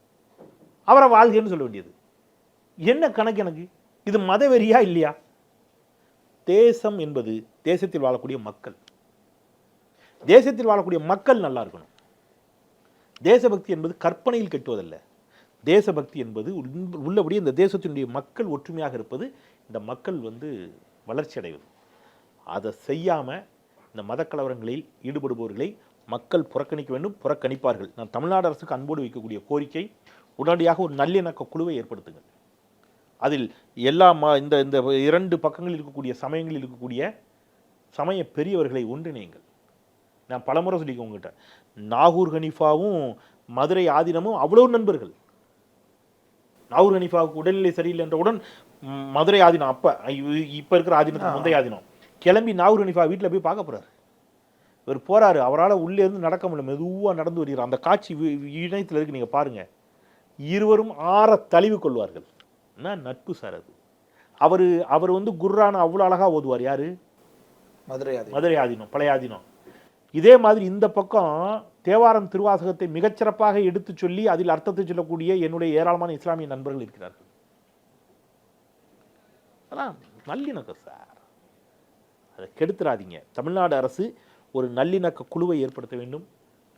அவரை வாழ்கன்னு சொல்ல வேண்டியது. என்ன கணக்கு எனக்கு? இது மதவெறியா இல்லையா? தேசம் என்பது தேசத்தில் வாழக்கூடிய மக்கள். தேசத்தில் வாழக்கூடிய மக்கள் நல்லா இருக்கணும். தேசபக்தி என்பது கற்பனையில் கெட்டுவதல்ல. தேசபக்தி என்பது உள்ள- உள்ளபடி இந்த தேசத்தினுடைய மக்கள் ஒற்றுமையாக இருப்பது இந்த மக்கள் வந்து வளர்ச்சி அடைவது அதை செய்யாமல் இந்த மதக்கலவரங்களில் ஈடுபடுபவர்களை மக்கள் புறக்கணிக்க வேண்டும் புறக்கணிப்பார்கள். நான் தமிழ்நாடு அரசுக்கு அன்போடு வைக்கக்கூடிய கோரிக்கை உடனடியாக ஒரு நல்லிணக்க குழுவை ஏற்படுத்துங்கள். அதில் எல்லா ம இந்த இந்த இரண்டு பக்கங்களில் இருக்கக்கூடிய சமயங்களில் இருக்கக்கூடிய சமய பெரியவர்களை ஒன்றிணையுங்கள். நான் பலமுறை சொல்லிக்க உங்ககிட்ட. நாகூர் ஹனீஃபாவும் மதுரை ஆதீனமும் அவ்வளோ நண்பர்கள். நாகூர் ஹனீஃபாவுக்கு உடல்நிலை சரியில்லை என்றவுடன் மதுரை ஆதீனம் அப்போ இப்போ இருக்கிற ஆதீனத்துக்கு முந்தைய ஆதீனம். கிளம்பி நாகூர் ஹனீஃபா வீட்டில் போய் பார்க்க போறாரு. இவர் போறாரு அவரால் உள்ளே இருந்து நடக்க முடியல மெதுவாக நடந்து வருகிறார். அந்த காட்சி இணையத்தில் இருக்கு நீங்கள் பாருங்க. இருவரும் ஆற தழுவி கொள்வார்கள். என்ன நட்பு சார் அது? அவர் அவர் வந்து குர்ரான அவ்வளோ அழகாக ஓதுவார் யாரு? மதுரை மதுரை ஆதீனம் பழைய ஆதீனம். இதே மாதிரி இந்த பக்கம் தேவாரம் திருவாசகத்தை மிகச்சிறப்பாக எடுத்துச் சொல்லி அதில் அர்த்தத்தை சொல்லக்கூடிய என்னுடைய ஏராளமான இஸ்லாமிய நண்பர்கள் இருக்கிறார்கள். அதான் நல்லிணக்கம் சார். அதை கெடுத்துடாதீங்க தமிழ்நாடு அரசு ஒரு நல்லிணக்க குழுவை ஏற்படுத்த வேண்டும்.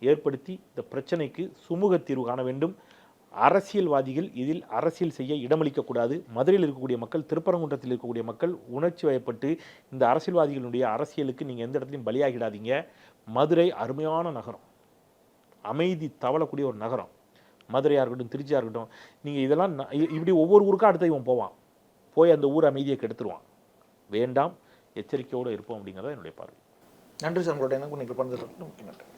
ஏற்படுத்தி இந்த பிரச்சனைக்கு சுமூக தீர்வு காண வேண்டும். அரசியல்வாதிகள் இதில் அரசியல் செய்ய இடமளிக்கக்கூடாது மதுரையில் இருக்கக்கூடிய மக்கள் திருப்பரங்குன்றத்தில் இருக்கக்கூடிய மக்கள் உணர்ச்சி வயப்பட்டு இந்த அரசியல்வாதிகளுடைய அரசியலுக்கு நீங்கள் எந்த இடத்துலையும் பலியாகிடாதீங்க. மதுரை அருமையான நகரம். அமைதி தவளக்கூடிய ஒரு நகரம். மதுரையாக இருக்கட்டும் திருச்சியாக இருக்கட்டும் நீங்கள் இதெல்லாம் இ- இப்படி ஒவ்வொரு ஊருக்கும் அடுத்த இவன் போவான். போய் அந்த ஊர் அமைதியை கெடுத்துருவான். வேண்டாம் எச்சரிக்கையோடு இருப்போம் அப்படிங்கிறத என்னுடைய பார்வை. நன்றி சார் உங்களோட எனக்கு நீங்கள் பண்ணுறது முக்கிய நன்றி